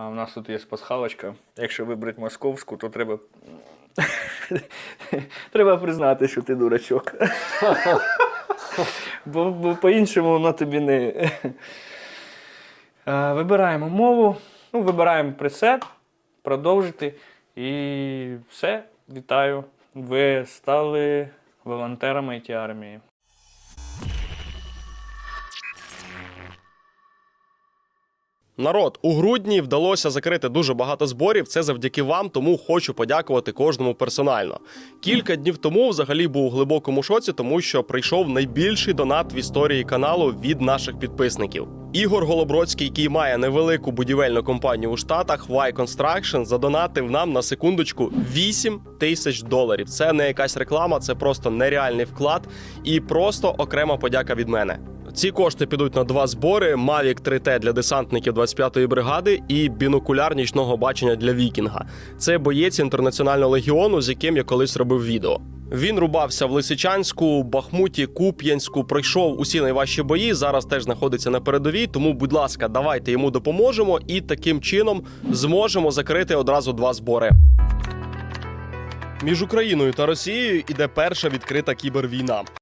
А у нас тут є пасхалочка. Якщо вибрати московську, то треба. треба признати, що ти дурачок. бо, бо по-іншому воно тобі не. Вибираємо мову, ну, вибираємо пресет, продовжити. І все, вітаю. Ви стали волонтерами it армії. Народ, у грудні вдалося закрити дуже багато зборів. Це завдяки вам, тому хочу подякувати кожному персонально. Кілька днів тому взагалі був у глибокому шоці, тому що прийшов найбільший донат в історії каналу від наших підписників. Ігор Голобродський, який має невелику будівельну компанію у Штатах, Y Construction, задонатив нам на секундочку 8 тисяч доларів. Це не якась реклама, це просто нереальний вклад і просто окрема подяка від мене. Ці кошти підуть на два збори: Mavic 3T для десантників 25-ї бригади і бінокуляр нічного бачення для Вікінга. Це боєць інтернаціонального легіону, з яким я колись робив відео. Він рубався в Лисичанську, Бахмуті, Куп'янську, пройшов усі найважчі бої. Зараз теж знаходиться на передовій. Тому, будь ласка, давайте йому допоможемо і таким чином зможемо закрити одразу два збори. Між Україною та Росією іде перша відкрита кібервійна.